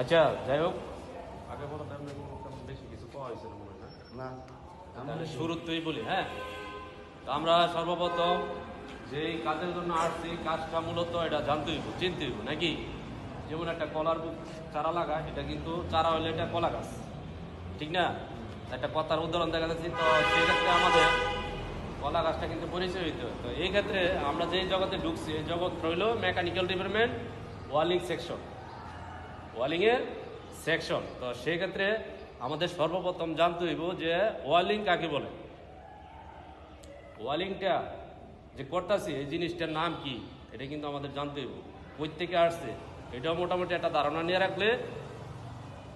আচ্ছা যাই হোক। আগে বলো বেশি কিছু পাওয়া হয়েছে না মনে হয়? না? শুরুতেই বলি হ্যাঁ? তো আমরা সর্বপ্রথম যে কাজের জন্য আসছি কাজটা মূলত এটা জানতে হইব চিনতে হইব নাকি? যেমন একটা কলার বুক চারা লাগা এটা কিন্তু চারা হলে এটা কলা গাছ ঠিক না? একটা কথার উদাহরণ দেখা যাচ্ছে তো সেক্ষেত্রে আমাদের কলা গাছটা কিন্তু পরিচয় হইতে হয় তো এই ক্ষেত্রে আমরা যে জগতে ঢুকছি এই জগৎ রইল মেকানিক্যাল ডিপার্টমেন্ট ওয়ালিং সেকশন ওয়ালিংয়ের সেকশন তো সেক্ষেত্রে আমাদের সর্বপ্রথম জানতে হইব যে ওয়ালিং কাকে বলে? ওয়ালিংটা যে করতেছি, এই জিনিসটার নাম কি? এটা কিন্তু আমাদের জানতে হইব। থেকে আসছে? এটাও মোটামুটি একটা ধারণা নিয়ে রাখলে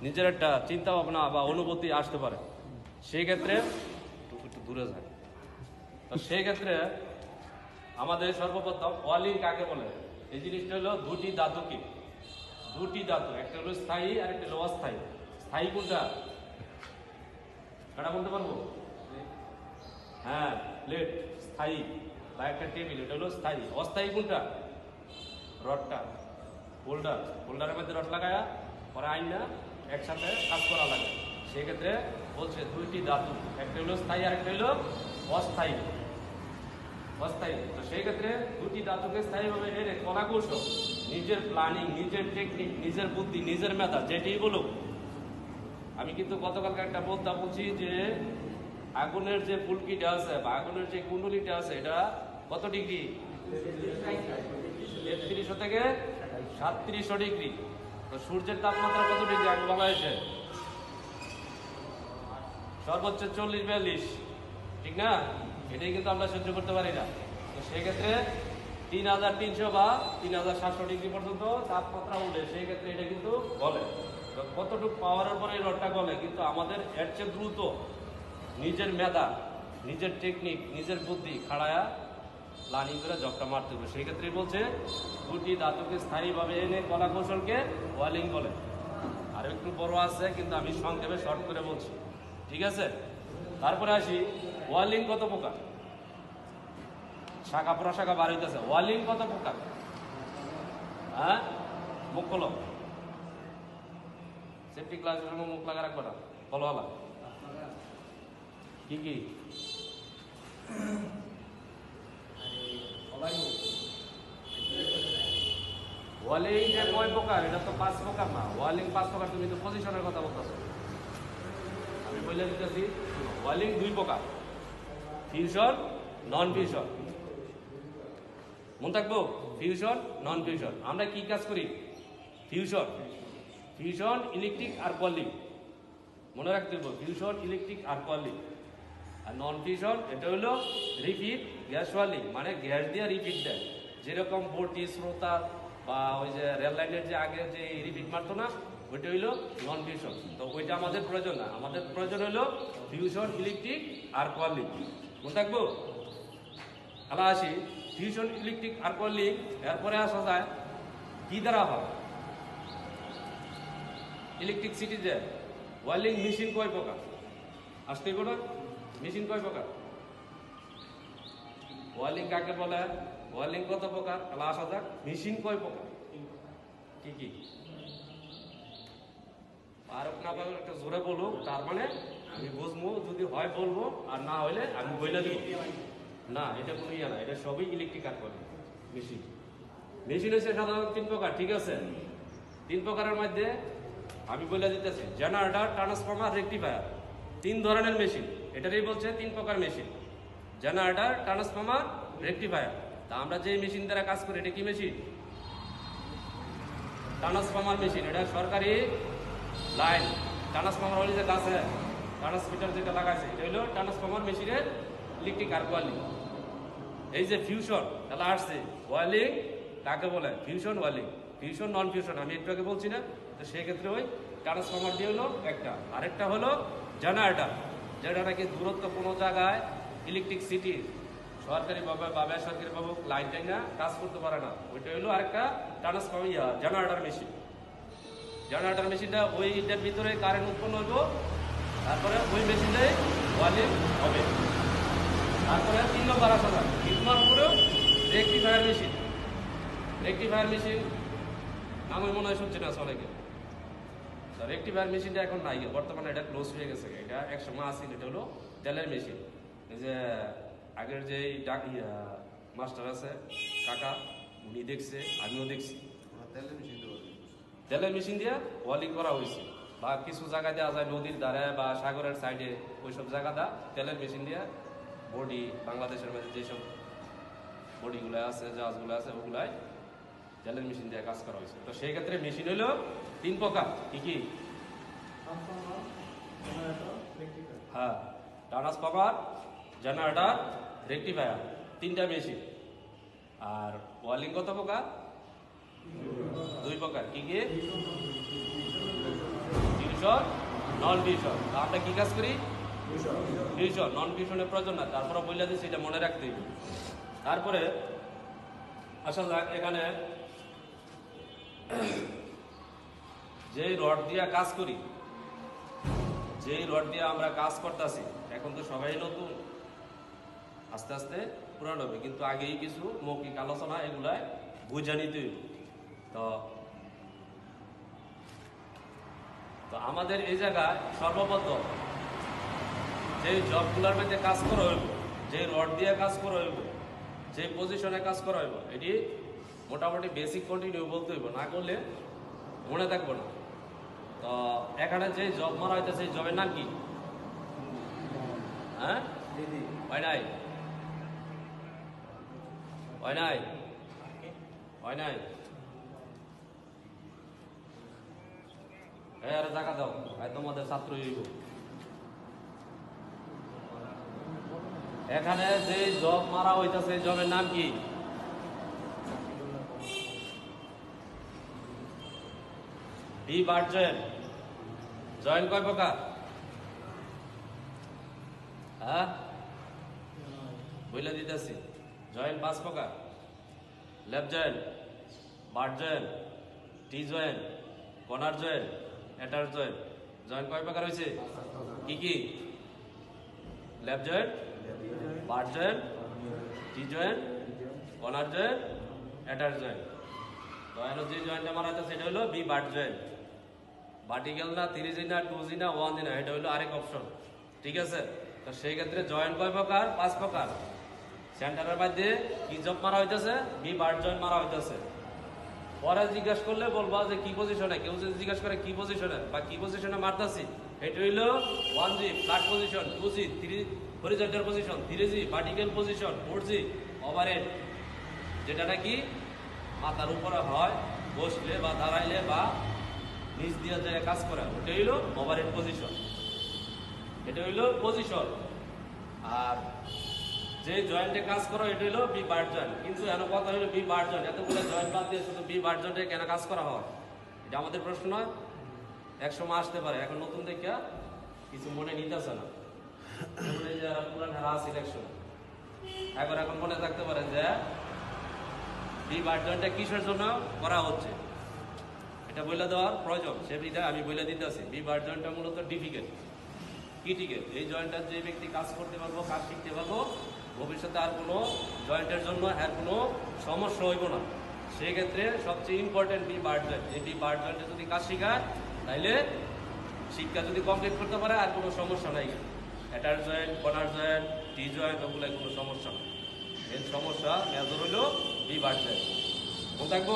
নিজের একটা চিন্তা ভাবনা বা অনুভূতি আসতে পারে। সেই ক্ষেত্রে একটু একটু দূরে যায় তো সেই ক্ষেত্রে আমাদের সর্বপ্রথম ওয়ালিং কাকে বলে? এই জিনিসটা হলো দুটি ধাতুকে দুটি ধাতু, একটা হলো স্থায়ী আর একটা হলো অস্থায়ী। স্থায়ী কোনটা? এটা বলতে পারব? হ্যাঁ প্লেট, স্থায়ী। বা একটা টেবিল, এটা হলো স্থায়ী। অস্থায়ী কোনটা? রডটা। হোল্ডার হোল্ডারের মধ্যে রড লাগায়া, পরে আইনা একসাথে কাজ করা লাগে। সেক্ষেত্রে বলছে দুইটি ধাতু, একটা হলো স্থায়ী আর একটা হলো অস্থায়ী। অস্থায়ী। তো সেই ক্ষেত্রে দুটি ধাতুকে স্থায়ীভাবে এনে কলা কৌশল, নিজের প্ল্যানিং নিজের টেকনিক নিজের বুদ্ধি, নিজের মেধা যেটি বলুক। আমি কিন্তু গতকালকে একটা বলতা বলছি যে, আগুনের যে ফুলকিটা আছে বা আগুনের যে কুণ্ডলিটা আছে, এটা কত ডিগ্রি? তেত্রিশশো থেকে সাতত্রিশশো ডিগ্রি। তো সূর্যের তাপমাত্রা কত ডিগ্রি? আগে হয়েছে। সর্বোচ্চ চল্লিশ বিয়াল্লিশ। ঠিক না? এটাই কিন্তু আমরা সহ্য করতে পারি না। তো সেক্ষেত্রে তিন হাজার তিনশো বা তিন হাজার সাতশো ডিগ্রি পর্যন্ত তাপমাত্রা উঠে সেই ক্ষেত্রে এটা কিন্তু গলে। তো কতটুকু পাওয়ারের পরে এই রডটা গলে, কিন্তু আমাদের এর চেয়ে দ্রুত নিজের মেধা, নিজের টেকনিক নিজের বুদ্ধি খাড়ায়া প্ল্যানিং করে জবটা মারতে হবে। সেই ক্ষেত্রে বলছে, দুটি ধাতুকে স্থায়ীভাবে এনে কলা কৌশলকে ওয়ালিং বলে। আর একটু বড় আছে, কিন্তু আমি সংক্ষেপে শর্ট করে বলছি। ঠিক আছে? তারপরে আসি। ওয়ালিং কত প্রকার? শাখা প্রশাখা বার হইতেছে। ওয়ালিং কত প্রকার? হ্যাঁ? মুখ খোলো। সেফটি সময় মুখ লাগা রাখব না। বলওয়ালা কি কি? ওয়ালিং যে কয় প্রকার? এটা তো পাঁচ প্রকার না। ওয়ালিং পাঁচ প্রকার। তুমি তো পজিশনের কথা বলতেছো। আমি বলে দিতেছি ওয়ালিং দুই প্রকার। ফিউশন নন ফিউশন মনে থাকব? ফিউশন নন ফিউশন আমরা কি কাজ করি? ফিউশন ফিউশন ইলেকট্রিক আর কোয়ালিং মনে রাখতে হবে ফিউশন ইলেকট্রিক আর কোয়ালিং আর নন ফিউশন এটা হলো রিপিট গ্যাস ওয়ালিং মানে গ্যাস দিয়ে রিপিট দেয়। যেরকম বটি শ্রোতা বা ওই যে রেল লাইনের যে আগে যে রিপিট মারতো না, ওইটা হইল নন ফিউশন তো ওইটা আমাদের প্রয়োজন না। আমাদের প্রয়োজন হলো ফিউশন ইলেকট্রিক আর কোয়ালিং মনে থাকব? আলা আসি। ফিউশন ইলেকট্রিক আর কোয়ালিং এরপরে আসা যায়, কি দ্বারা হয়? ইলেকট্রিসিটি যে ওয়ালিং মেশিন কয় প্রকার? আসতে না? মেশিন কয় প্রকার? ওয়ালিং কাকে বলে? ওয়ালিং কত প্রকার? তাহলে আসা যাক মেশিন কয় প্রকার? কি কি? আর পারক, একটা জোরে বলুক, তার মানে আমি বুঝব যদি হয় বলব, আর না হইলে আমি বইলে দিব। না, এটা কোনো ইয়ে না, এটা সবই ইলেকট্রিক আর করে মেশিন মেশিন হচ্ছে সাধারণত তিন প্রকার, ঠিক আছে? তিন প্রকারের মধ্যে আমি বলে দিতেছি জেনারেটর ট্রান্সফর্মার রেক্টিফায়ার তিন ধরনের মেশিন এটারই বলছে তিন প্রকার মেশিন জেনারেটর ট্রান্সফর্মার রেক্টিফায়ার তা আমরা যে মেশিন দ্বারা কাজ করি, এটা কি মেশিন ট্রান্সফর্মার মেশিন এটা সরকারি লাইন ট্রান্সফর্মার হলে যে গাছে ট্রান্সমিটার যেটা লাগাইছে, এটা হলো ট্রান্সফর্মার মেশিনের ইলেকট্রিক আর কোয়ালিং এই যে ফিউশন তাহলে আসছে ওয়ালিং কাকে বলে? Fusion welding fusion non fusion আমি একটু আগে বলছি না, তো সেক্ষেত্রে ওই ট্রান্সফর্মার দিয়ে হলো একটা। আরেকটা হলো জেনারেটার নাকি দূরত্ব কোনো জায়গায় ইলেকট্রিক সিটি সরকারিভাবে বা বেসরকারি বেসরকারিভাবে লাইন টাইন না কাজ করতে পারে না। ওইটা হলো আরেকটা ট্রান্সফর্মার জেনারেটার মেশিন জেনারেটার মেশিনটা ওইটার ভিতরে কারেন্ট উৎপন্ন হইব তারপরে ওই মেশিনটাই ওয়ালিং হবে। তারপরে তিন নম্বর আসা যায় তিন নম্বর উপরেও রেক্টিফায়ার মেশিন রেক্টিফায়ার মেশিন আমার মনে হয় শুনছে না অনেকে রেক্টিফায়ার মেশিনটা এখন নাই বর্তমানে এটা ক্লোজ হয়ে গেছে। এটা এক সময় আসছিল এটা হলো তেলের মেশিন যে আগের যে ডাক মাস্টার আছে কাকা উনি দেখছে আমিও দেখছি। তেলের মেশিন দিয়ে ওয়ালিং করা হয়েছে। বা কিছু জায়গা দেওয়া যায় নদীর ধারে বা সাগরের সাইডে ওইসব জায়গাটা তেলের মেশিন দিয়ে বডি বাংলাদেশের মধ্যে যেসব বডিগুলো আছে জাহাজগুলো আছে ওগুলাই তেলের মেশিন দিয়ে কাজ করা হয়েছে। তো সেই ক্ষেত্রে মেশিন হলো তিন প্রকার। কি কি? হ্যাঁ ট্রান্সফর্মার জেনারেটর রেক্টিফায়ার তিনটা মেশিন আর ওয়ালিং কত প্রকার? দুই প্রকার। কি কি? টিউশন নন টিউশন আমরা কি কাজ করি? টিউশন নন টিউশনের প্রয়োজন না তারপরে বললে দিচ্ছি এটা মনে রাখতে হবে। তারপরে আসা যাক এখানে যে রড দিয়া কাজ করি, যে রড দিয়ে আমরা কাজ করতেছি, এখন তো সবাই নতুন। আস্তে আস্তে পুরানো হবে, কিন্তু আগেই কিছু মৌখিক আলোচনা এগুলাই বুঝে নিতে তো তো আমাদের এই জায়গায় সর্বপ্রথম যে জবগুলোর মধ্যে কাজ করা হইব যে রড দিয়ে কাজ করা হইব যে পজিশনে কাজ করা হইব এটি মোটামুটি বেসিক কন্টিনিউ বলতে হইব না করলে মনে থাকব না। তো এখানে যে জব মারা হইতেছে সেই জবের নাম কি? হ্যাঁ? হয় নাই? হয় নাই? হয় নাই? আরে টাকা দাও, আয় তোমাদের ছাত্র হইব। এখানে যে জব মারা হইতাছে, এই জবের নাম কি? বি বার জয়েন জয়েন কয় প্রকার? হ্যাঁ? বইলা দিতেছি। জয়েন পাঁচ প্রকার। Left joint bar joint, T joint corner joint এটার জয়েন। জয়েন কয় প্রকার হয়েছে? কি কি? Left joint? Bar joint? T joint? Corner joint? এটার জয়েন। তো এখন যে জয়েন্টটা মারা হচ্ছে সেটা হলো বি বার জয়েন। ভার্টিক্যাল না থ্রি জি না টু জি না ওয়ান জি না এটা হলো আরেক অপশন। ঠিক আছে? তো সেই ক্ষেত্রে জয়েন্ট কয় প্রকার? পাঁচ প্রকার। সেন্টারের মধ্যে কি জব মারা হইতেছে? বি বার জয়েন্ট মারা হইতেছে। পরে জিজ্ঞাসা করলে বলবা যে কি পজিশনে কেউ যদি জিজ্ঞাসা করে কি পজিশনে বা কি পজিশনে মারতাছি? এটা হইল one G flat position two G three horizontal position three G vertical position four G overhead যেটা নাকি মাথার উপরে হয়, বসলে বা দাঁড়াইলে বা নিচ দিয়ে যায় কাজ করে। ওটা হইল ওভারহেড পজিশন এটা হইল পজিশন আর যে জয়েন্টে কাজ করো, এটা হলো বি বার জয়েন্ট কিন্তু এন কথা হলো বি বার জয়েন্ট এতগুলো জয়েন্ট বাদ দিয়ে শুধু বি বার জয়েন্টে কেন কাজ করা হয়? এটা আমাদের প্রশ্ন নয়। এক সময় আসতে পারে। এখন নতুন দেখে কিছু মনে নিতেছে না। এই যারা পুরান হারা এখন এখন মনে থাকতে পারেন যে বি বার জয়েন্টটা কিসের জন্য করা হচ্ছে? এটা বলে দেওয়ার প্রয়োজন। সেটা আমি বলে দিতেছি। বি বার জয়েন্টটা মূলত ডিফিকাল্ট ক্রিটিক্যাল এই জয়েন্টটার যে ব্যক্তি কাজ করতে পারব, কাজ শিখতে পারব ভবিষ্যতে আর কোনো জয়েন্টের জন্য আর কোনো সমস্যা হইব না। সেক্ষেত্রে সবচেয়ে ইম্পর্টেন্ট বি বার জয়েন্ট এই বি বার জয়েন্টে যদি কাজ শেখায়, তাইলে শিক্ষা যদি কমপ্লিট করতে পারে, আর কোনো সমস্যা নাই। অ্যাটার joint corner joint T joint ওগুলো কোনো সমস্যা নেই। এর সমস্যা মেজর হলো বি বার জয়েন্ট মনে থাকব?